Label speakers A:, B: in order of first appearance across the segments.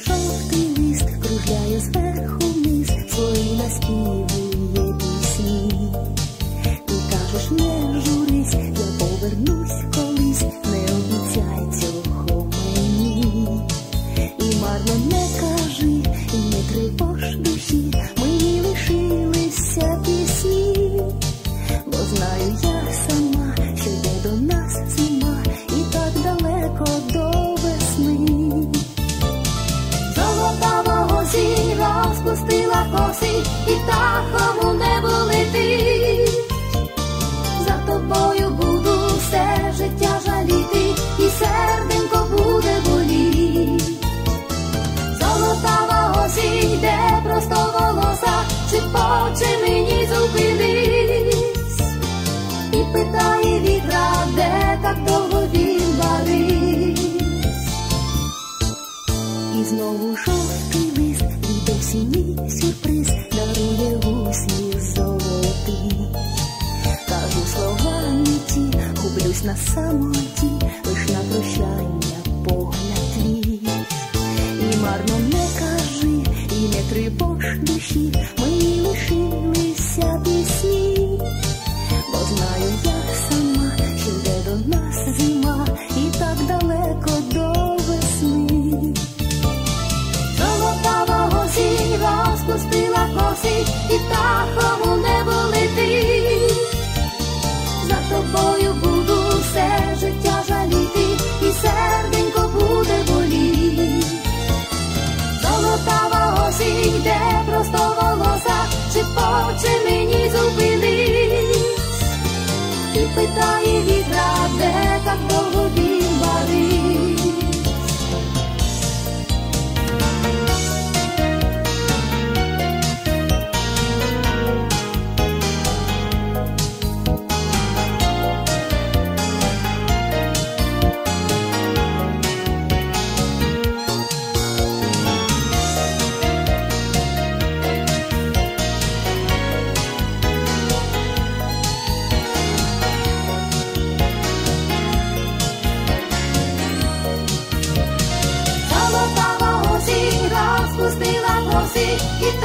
A: żółty list, kruszają z pechu mis, słoina spiwa. осінній сюрприз дарує гусні золотий. Кажу слова не ті, гублюсь на самоті, лиш на прощання погляд твій. І марно не кажи, і не тривож душі, ми лишилися. it, it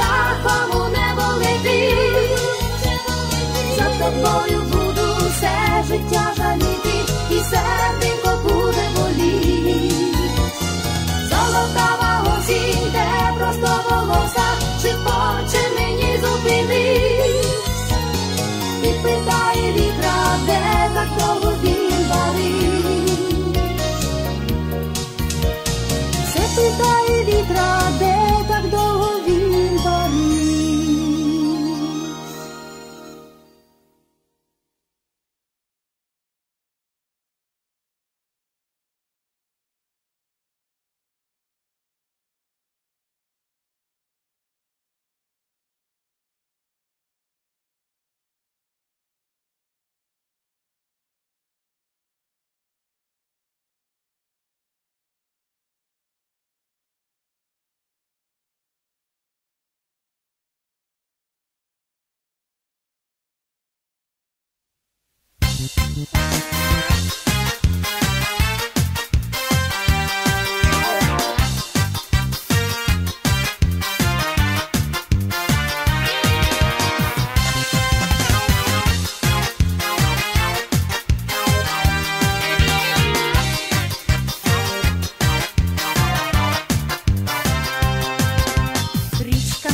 A: Річка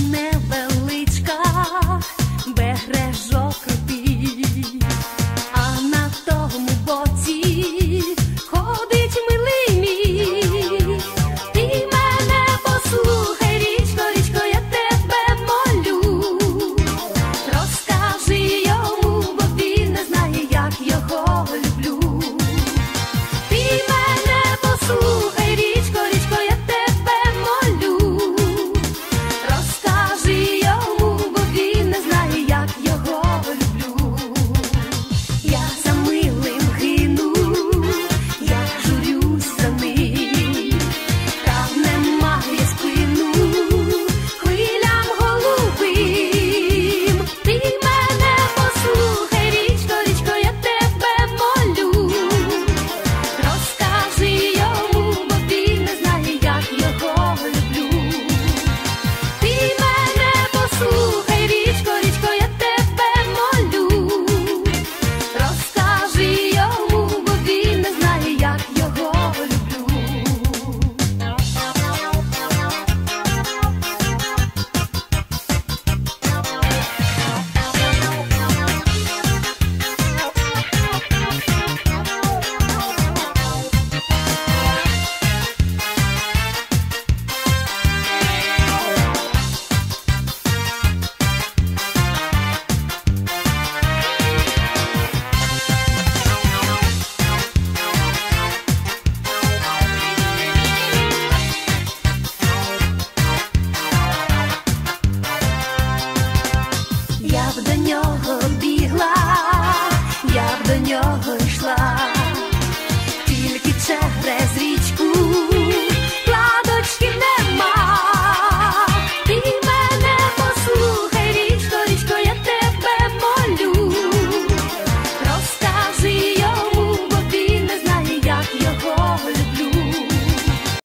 A: невеличка,
B: бережок.